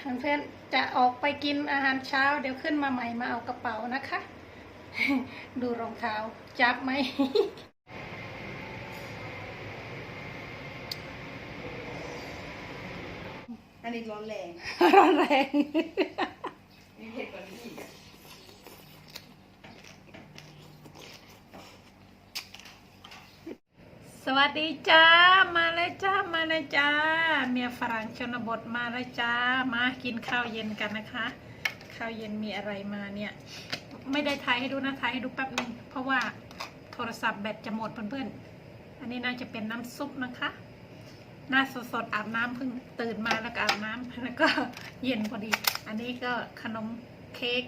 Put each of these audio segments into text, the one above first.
เพื่อนๆจะออกไปกินอาหารเช้า เดี๋ยวขึ้นมาใหม่มาเอากระเป๋านะคะ ดูรองเท้าจับไหมอันนี้ร้อนแรงร้อนแรง มีเผ็ดกว่านี้อีกอะ สวัสดีจ้า มาเลยจ้า มาเลยจ้า เมียฝรั่งชนบทมาเลยจ้า มากินข้าวเย็นกันนะคะ ข้าวเย็นมีอะไรมาเนี่ย ไม่ได้ถ่ายให้ดูนะถ่ายให้ดูแป๊บหนึง เพราะว่าโทรศัพท์แบตจะหมดเพื่อนๆ อันนี้น่าจะเป็นน้ำซุปนะคะ หน้าสดๆอาบน้ำเพิ่งตื่นมาแล้วก็อาบน้ำแล้วก็เย็นพอดี อันนี้ก็ขนมเค้ก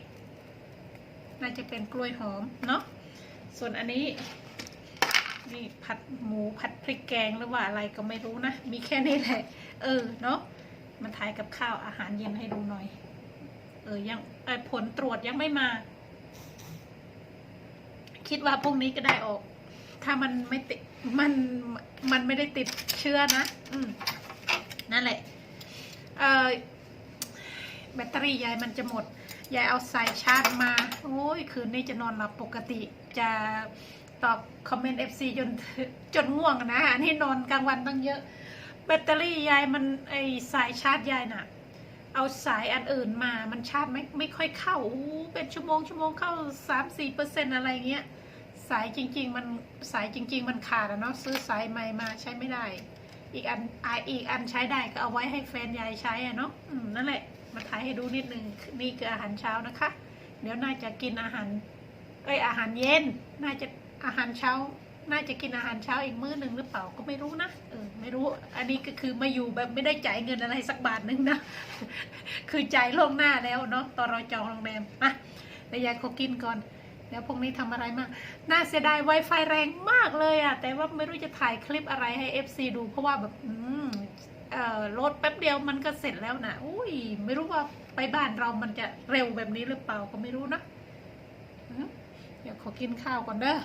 น่าจะเป็นกล้วยหอมเนาะ ส่วนอันนี้ นี่ผัดหมูผัดพริกแกงหรือว่าอะไรก็ไม่รู้นะ มีแค่นี้แหละ เออเนาะมาถ่ายกับข้าวอาหารเย็นให้ดูหน่อย เออยังออผลตรวจยังไม่มา คิดว่าพรุ่งนี้ก็ได้ออก ถ้ามันไม่ติดมันมันไม่ได้ติดเชื้อนะ อืมนั่นแหละ เออแบตเตอรี่ยายมันจะหมด ยายเอาสายชาร์จมา โอ้ย คืนนี้จะนอนหลับปกติจะ ตอบคอมเมนต์ FC จนจนง่วงนะอันนี้นอนกลางวันตั้งเยอะ แบตเตอรี่ยายมันไอสายชาร์จยายน่ะ เอาสายอันอื่นมามันชาร์จไม่ไม่ค่อยเข้าเป็นชั่วโมงชั่วโมงเข้าสามสี่เปอร์เซ็นอะไรเงี้ย สายจริง ๆ มันสายจริง ๆ มันขาดอะเนาะซื้อสายใหม่มาใช้ไม่ได้ อีกอันอีกอันใช้ได้ก็เอาไว้ให้แฟนยายใช้อะเนาะอืมนั่นแหละมาถ่ายให้ดูนิดนึงนี่คืออาหารเช้านะคะ เดี๋ยวน่าจะกินอาหารเอ้ยอาหารเย็นน่าจะ อาหารเช้าน่าจะกินอาหารเช้าอีกมื้อหนึ่งหรือเปล่าก็ไม่รู้นะเออไม่รู้อันนี้ก็คือมาอยู่แบบไม่ได้จ่ายเงินอะไรสักบาทหนึงนะ คือจ่ายล่วงหน้าแล้วเนาะตอนเราจองโรงแรมอะแต่ยายขอกินก่อนเดี๋ยวพวกนี้ทำอะไรมาก น่าเสียดาย Wi-Fi แรงมากเลยอะแต่ว่าไม่รู้จะถ่ายคลิปอะไรให้ FC ดูเพราะว่าแบบอืมเอ่อโหลดแป๊บเดียวมันก็เสร็จแล้วนะอุ้ย ไม่รู้ว่าไปบ้านเรามันจะเร็วแบบนี้หรือเปล่าก็ไม่รู้นะอืมเดี๋ยวขอกินข้าวก่อนเด้อ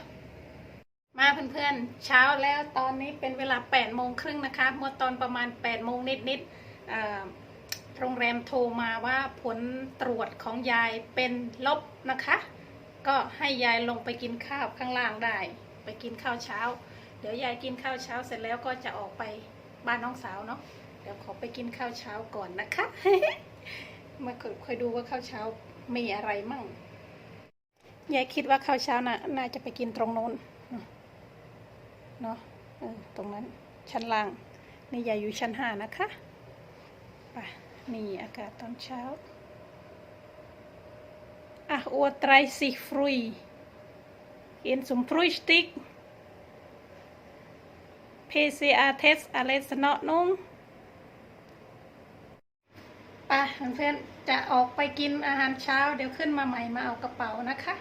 มาเพื่อนๆ เช้าแล้วตอนนี้เป็นเวลา8โมงครึ่งนะคะเมื่อตอนประมาณ8โมงนิดๆโรงแรมโทรมาว่าผลตรวจของยายเป็นลบนะคะ ก็ให้ยายลงไปกินข้าวข้างล่างได้ ไปกินข้าวเช้า เดี๋ยวยายกินข้าวเช้าเสร็จแล้วก็จะออกไปบ้านน้องสาวเนาะเดี๋ยวขอไปกินข้าวเช้าก่อนนะคะ มาค่อยดูว่าข้าวเช้ามีอะไรมั่งยายคิดว่าข้าวเช้าน่ะน่าจะไปกินตรงโน้น เนาะเออตรงนั้นชั้นล่าง นี่ยายอยู่ชั้นห้านะคะไปนี่อากาศตอนเช้า Ah, o trai sich früh. Gehen zum Frühstück. PCR-Test, alles in Ordnung. ไปเพื่อนจะออกไปกินอาหารเช้า เดี๋ยวขึ้นมาใหม่มาเอากระเป๋านะคะ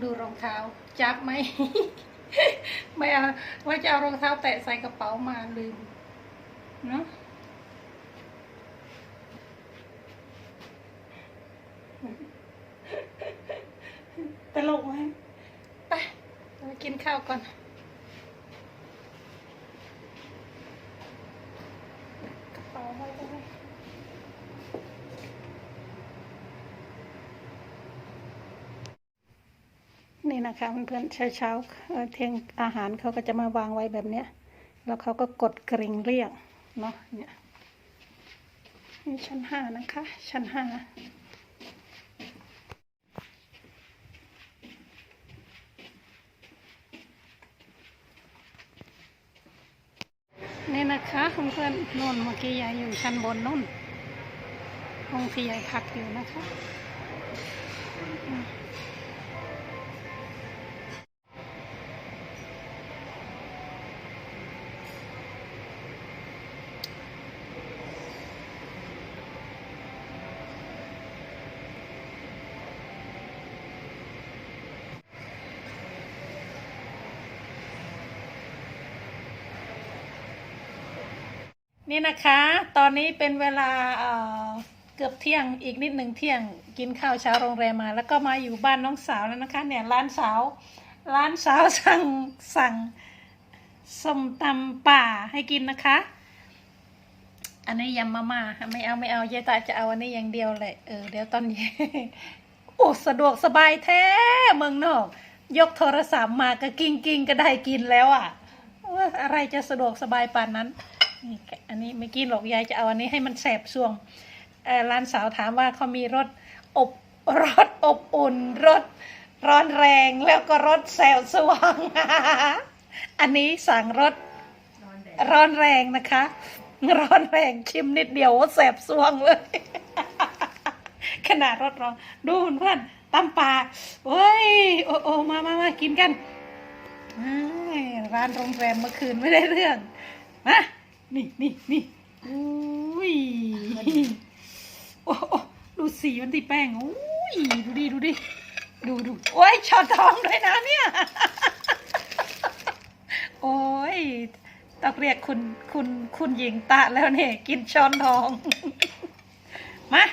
ดูรองเท้าจับไหม ไม่เอาว่าจะเอารองเท้าแตะใส่กระเป๋ามาลืมเนาะตลกไหมไปเราไปกินข้าวก่อน กระเป๋าไว้ตรงนี้ นี่นะคะเพื่อนๆเช้าๆเอ่อเที่ยงอาหารเขาก็จะมาวางไว้แบบเนี้ย แล้วเขาก็กดกริ่งเรียกเนาะเนี่ยนี่ชั้นห้านะคะ ชั้นห้านี่นะคะเพื่อนๆนุ่นเมื่อกี้ยายอยู่ชั้นบนนุ่นห้องที่ยายพักอยู่นะคะ นี่นะคะ ตอนนี้เป็นเวลาเเกือบเที่ยงอีกนิดหนึ่งเที่ยงกินข้าวเช้าโรงแรมมา แล้วก็มาอยู่บ้านน้องสาวแล้วนะคะ เนี่ยร้านสาวร้านสาวสั่งสั่งส้มตำป่าให้กินนะคะ อันนี้ยำมาม่าไม่เอาไม่เอายายตาจะเอาอันนี้อย่างเดียวแหละเออเดี๋ยวตอนเย็นโอ้สะดวกสบายแท้เมืองนอก ยกโทรศัพท์มาก็กิ้งกิ้งก็ได้กินแล้วอะอออะไรจะสะดวกสบายปานนั้น นี่อันนี้ไม่กินหรอกยายจะเอาอันนี้ให้มันแสบซวงร้านสาวถามว่าเขามีรสอบรสอบอุ่นรสร้อนแรงแล้วก็รสแสบสว่างอันนี้สั่งรสร้อนแรงนะคะ ร้อนแรงชิมนิดเดียวแสบซวงเลย ขนาดรสร้อนดูเพื่อนตำปลาเฮ้ยโอ้โอมามามากินกันร้านโรงแรมเมื่อคืนไม่ได้เรื่องมา นี่นี่นี่อุ้ยโอ้โอ้ดูสีมันที่แป้งอุ้ยดูดิดูดิดูดูโอ้ยช้อนทองด้วยนะเนี่ย โอ้ยต้องเรียกคุณคุณคุณหญิงตะแล้วเนี่ย กินช้อนทอง มา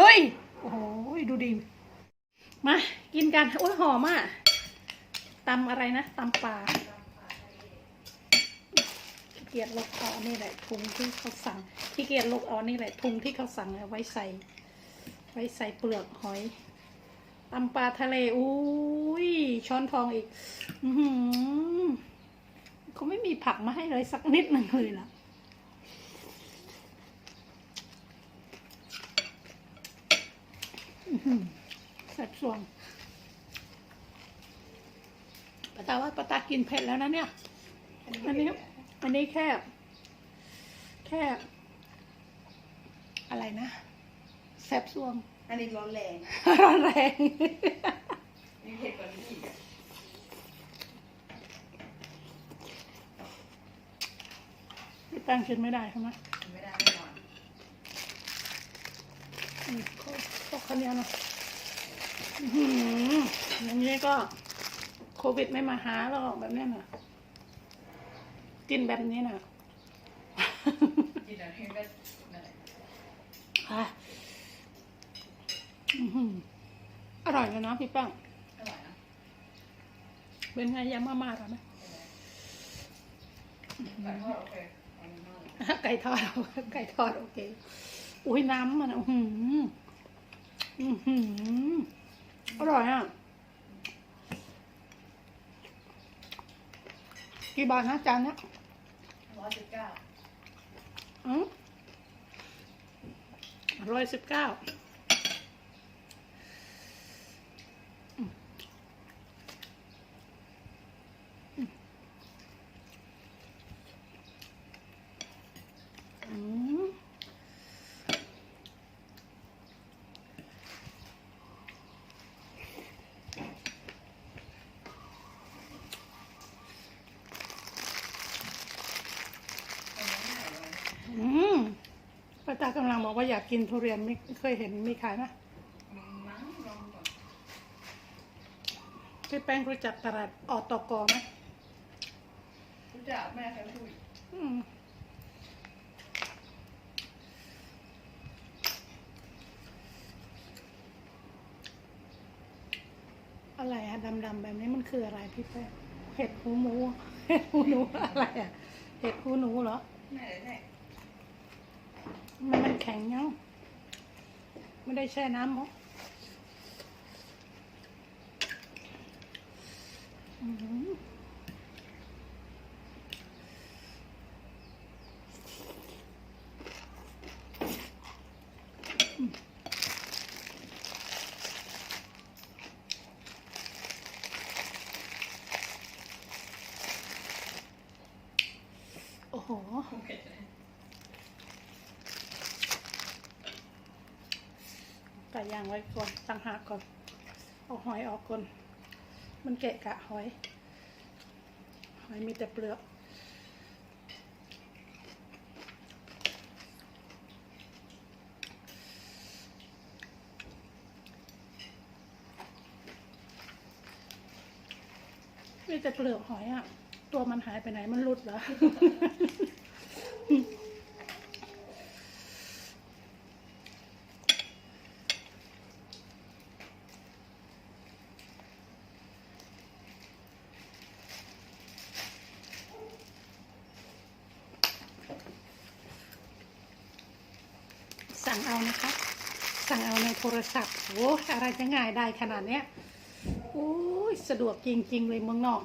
ลุย โอ้โหดูดิมา กินกัน โอ้ยหอมอะตำอะไรนะตำปลา เกียจลกเอาอันนี่แหละถุงที่เขาสั่งขี้เกียจลกเอาอันนี่แหละถุงที่เขาสั่งเอาไว้ใส่ ไว้ใส่เปลือกหอยตำปลาทะเลอุ้ยช้อนทองอีกอืเขาไม่มีผักมาให้เลยสักนิดหนึ่งเลยล่ะอื้อหือแซ่บสวงป้าตาว่าป้าตากินเผ็ดแล้วนะเนี่ย อันนี้ อันนี้แค่ แค่ อะไรนะ แซ่บสวงอันนี้ร้อนแรง ร้อนแรงมีเผ็ดกว่านี้อีกอะพี่แป้งกินไม่ได้ใช่ไหมไม่ได้แน่นอนอืมข้าวข้าวข้าวเหนียวเนาะอื้อหืออย่างนี้ก็โควิดไม่มาหาหรอกแบบเนี้ยน่ะ กินแบบนี้น่ะกินอะไรก็นั่นแหละค่ะอื้อหืออร่อยเลยนะพี่แป้งอร่อยนะเป็นไงยำมาม่าอร่อยไหมแต่ทอดโอเคอันนี้มากไก่ทอดไก่ทอดโอเค อุ้ยน้ำมันอื้อหืออื้อหืออร่อยอะ กี่บาทนะจานเนี้ยร้ อยสิบเก้า อืมร้อยสิบเก้าอืมอืมป้าตา กำลังบอกว่าอยากกินทุเรียนไม่เคยเห็นมีขายไหมมั้งลองก่อนพี่แป้งรู้จักตลาดออตกไหมรู้จักแม่เคยพูดอืมอะไรอะดำๆแบบนี้มันคืออะไรพี่แป้งเห็ดหูหมูเห็ดหูหนูอะไรอะเห็ดหูหนูเหรอแม่เลยแมันมันแข็งยังไม่ได้แช่น้ำหรออืมโอ้โห เผ็ดเลยไก่ย่างไว้ก่อนตั้งหากก่อน เอาหอยออกก่อน มันเกะกะหอย หอยมีแต่เปลือกมีแต่เปลือกหอยอะตัวมันหายไปไหนมันหลุดเหรอ งเอานะคะ สั่งเอาในโท รศัพท์โอ้อะไรจะง่ายได้ขนาดเนี้ยโอ้ยสะดวกจริง ๆ เลยเมืองนอก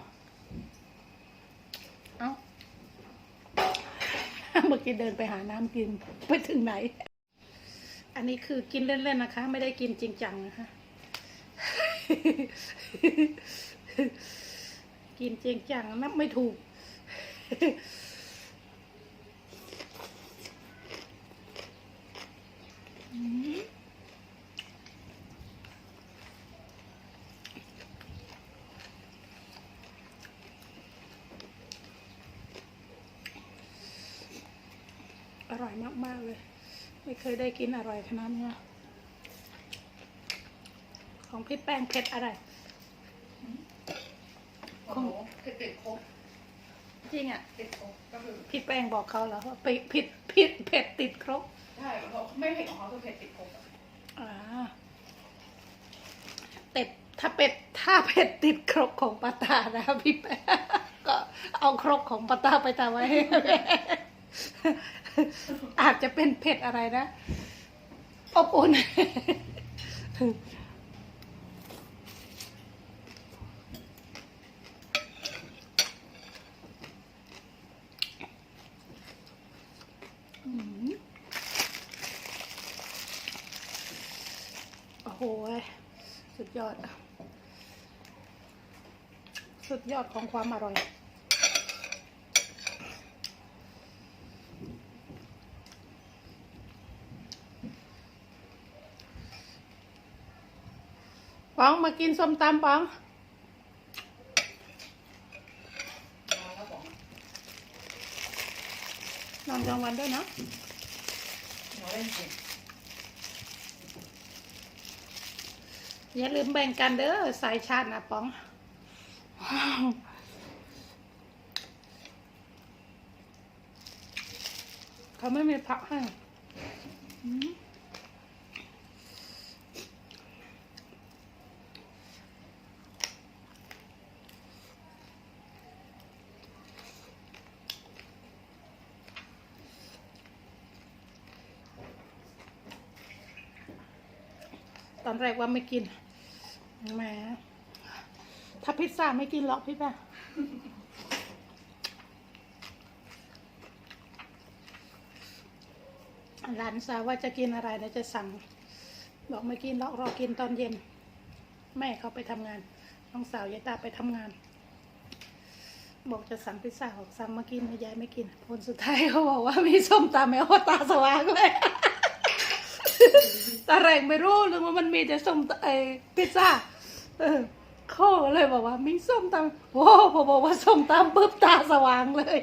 เอาเมื่อกี้เดินไปหาน้ำกินไปถึงไหน อันนี้คือกินเล่นๆนะคะ ไม่ได้กินจริงจังนะคะ กินจริงจังนับไม่ถูกอืม ร่อยมาก ๆ เลย ไม่เคยได้กินอร่อยขนาดนี้ของพี่แป้งเผ็ดอะไรโอ้โหคือติดครบจริงอะติดครบก็คือพี่แป้งบอกเขาแล้วว่าผิดผิดผิดเผ็ดติดครบใช่เพราะไม่เผ็ดของเขาคือเผ็ดติดครบอะอ่าเป็ดถ้าเป็ดถ้าเผ็ดติดครกของปาตานะพี่แป้งก็เอาครกของปาตาไปตาไว้ให้แม่ อาจจะเป็นเผ็ดอะไรนะอบอุ่นโอ้โห สุดยอด สุดยอดของความอร่อย ป๋องมากินส้มตำป๋อง นอนกลางวันด้วยนะหนูเนจริงอย่าลืมแบ่งกันเด้อสายชาตินะป๋องเขาไม่มีผักให้ ตอนแรกว่าไม่กินแหมถ้าพิซซ่าไม่กินหรอกพี่แป้งหลานสาวว่าจะกินอะไรนะจะสั่ง บอกไม่กินหรอกรอกินตอนเย็น แม่เขาไปทำงานน้องสาวยายตาไปทำงาน บอกจะสั่งพิซซ่าบอกสั่งมากินยายไม่กินผลสุดท้ายเขาบอกว่ามีส้มตำแมวตาสว่างเลย ตาแรงไม่รู้เรื่องว่ามันมีแต่ส้มตไอพิซซ่าเออเขาเลยบอกว่ามีส้มตำโอ้พอบอกว่าส้มตำปุ๊บตาสว่างเลย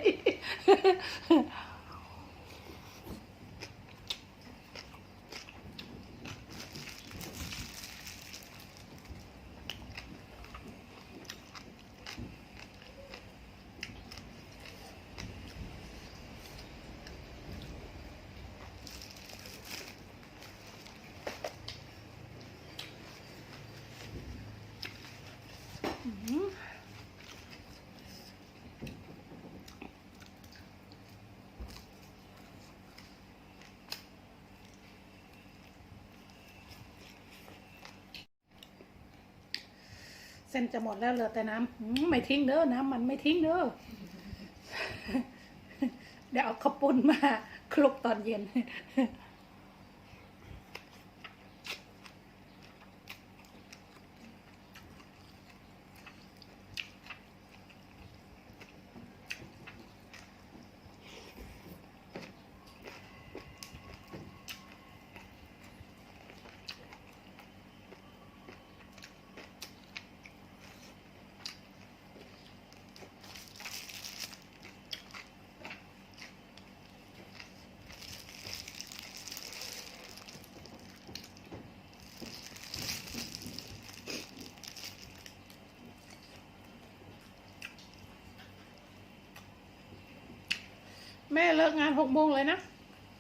เส้นจะหมดแล้วเหลือแต่น้ำไม่ทิ้งเด้อน้ำมันไม่ทิ้งเด้อเดี๋ยวเอาข้าวปุ้นมาคลุกตอนเย็น ม่เลิกงานหกโมงเลยนะ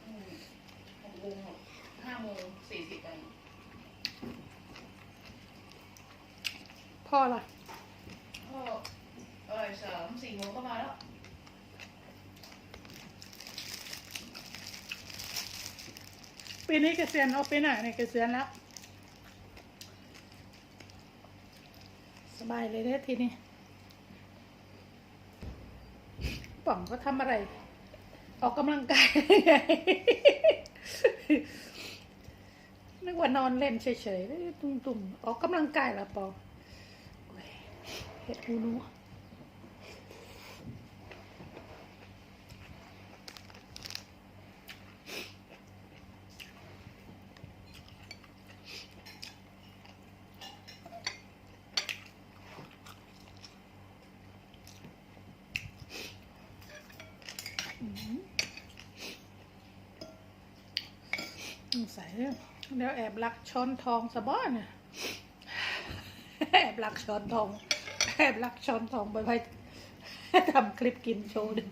อืมหกโมงห้าโมงสี่สิบอะไรพ่อล่ะก็เออสามสี่โมงก็มาแล้วตปีนี้เกษียณเอาปีหน้าเนี่ยเกษียณแล้ว สบายเลยเนี่ยทีนี้ป่องก็ทำอะไร ออกกำลังกายนึกว่านอนเล่นเฉยๆ ตุ่มๆ ออกกำลังกายละปองโอ้ยเห็ดหูหนู ใส่แล้วแอบลักช้อนทองสะบ้อนน่ะแอบลักช้อนทอง แอบลักช้อนทองไปไปทำคลิปกินโชว์ด้วย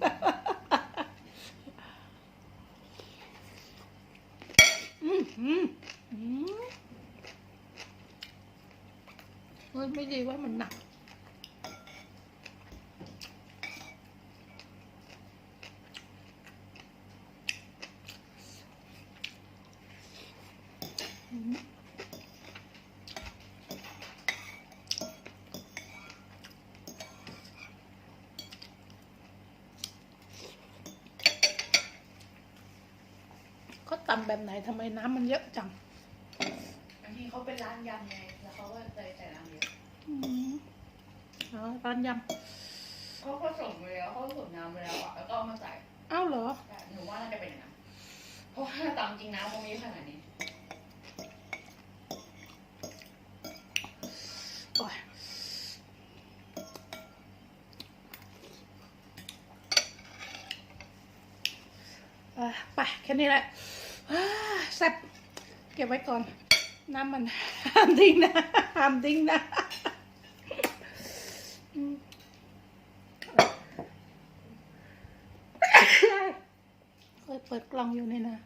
อืมอืมอืมเฮ้ยไม่ดีว่ามันหนัก เขาตำแบบไหนทำไมน้ำมันเยอะจังบางทีเขาเป็นร้านยำไงแล้วเขาก็เลยใส่น้ำเยอะอืมเอาร้านยเขาผสมไปแล้วเขาผสมน้ำไปแล้วอะแล้วก็เอามาใส่ำเอ้าเหรอ แต่หนูว่าน่าจะเป็นอย่างนั้นเพราะว่าตามจริงน้ำคงมีขนาดนี้โอ้ยเอ่อไปแค่นี้แหละอ่า แซ่บเก็บไว้ก่อน น้ำมันห้ามดิ้งนะห้ามดิ้งนะเคยเปิดกล่องอยู่เนี่ยนะ